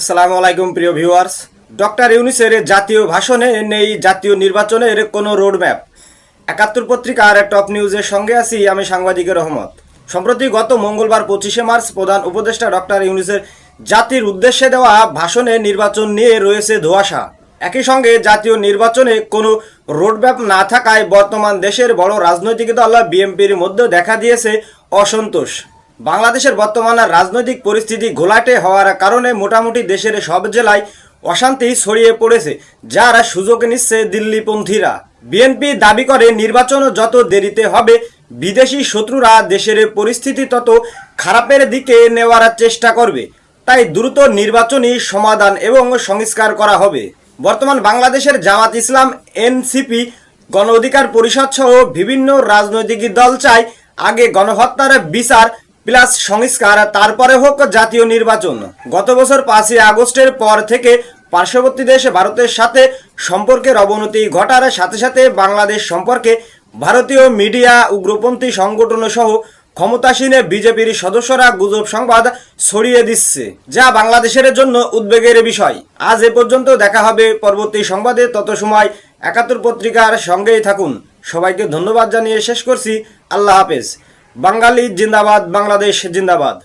আসসালামু আলাইকুম, প্রিয় ভিউয়ার্স। ডক্টর ইউনিসের জাতীয় ভাষণে নেই জাতীয় নির্বাচনের কোনো রোডম্যাপ। একাত্তর পত্রিকার টপ নিউজের সঙ্গে আছি আমি সাংবাদিকের রহমত। সম্প্রতি গত মঙ্গলবার পঁচিশে মার্চ প্রধান উপদেষ্টা ডক্টর ইউনিসের জাতির উদ্দেশ্যে দেওয়া ভাষণে নির্বাচন নিয়ে রয়েছে ধোঁয়াশা। একই সঙ্গে জাতীয় নির্বাচনে কোনো রোডম্যাপ না থাকায় বর্তমান দেশের বড় রাজনৈতিক দল বিএনপির মধ্যে দেখা দিয়েছে অসন্তোষ। বাংলাদেশের বর্তমান রাজনৈতিক পরিস্থিতি ঘোলাটে হওয়ার কারণে মোটামুটি দেশের সব জেলায় অশান্তি ছড়িয়ে পড়েছে, যার সুযোগ নিচ্ছে দিল্লিপন্থীরা। বিএনপি দাবি করে নির্বাচন যত দেরিতে হবে, বিদেশি শত্রুরা দেশের পরিস্থিতি তত খারাপের দিকে নেওয়ার চেষ্টা করবে। তাই দ্রুত নির্বাচনী সমাধান এবং সংস্কার করা হবে। বর্তমান বাংলাদেশের জামাত ইসলাম, এনসিপি গণ অধিকার পরিষদ সহ বিভিন্ন রাজনৈতিক দল চায় আগে গণহত্যার বিচার প্লাস সংস্কার, তারপরে হোক জাতীয় নির্বাচন। গত বছর পাঁচই আগস্টের পর থেকে পার্শ্ববর্তী দেশ ভারতের সাথে সম্পর্কের অবনতি ঘটার সাথে সাথে বাংলাদেশ সম্পর্কে ভারতীয় মিডিয়া, উগ্রপন্থী সংগঠন সহ ক্ষমতাসীন বিজেপির সদস্যরা গুজব সংবাদ ছড়িয়ে দিচ্ছে, যা বাংলাদেশের জন্য উদ্বেগের বিষয়। আজ এ পর্যন্ত দেখা হবে পরবর্তী সংবাদে, তত সময় একাত্তর পত্রিকার সঙ্গেই থাকুন। সবাইকে ধন্যবাদ জানিয়ে শেষ করছি। আল্লাহ হাফেজ। বাঙালি জিন্দাবাদ বাংলাদেশ জিন্দাবাদ।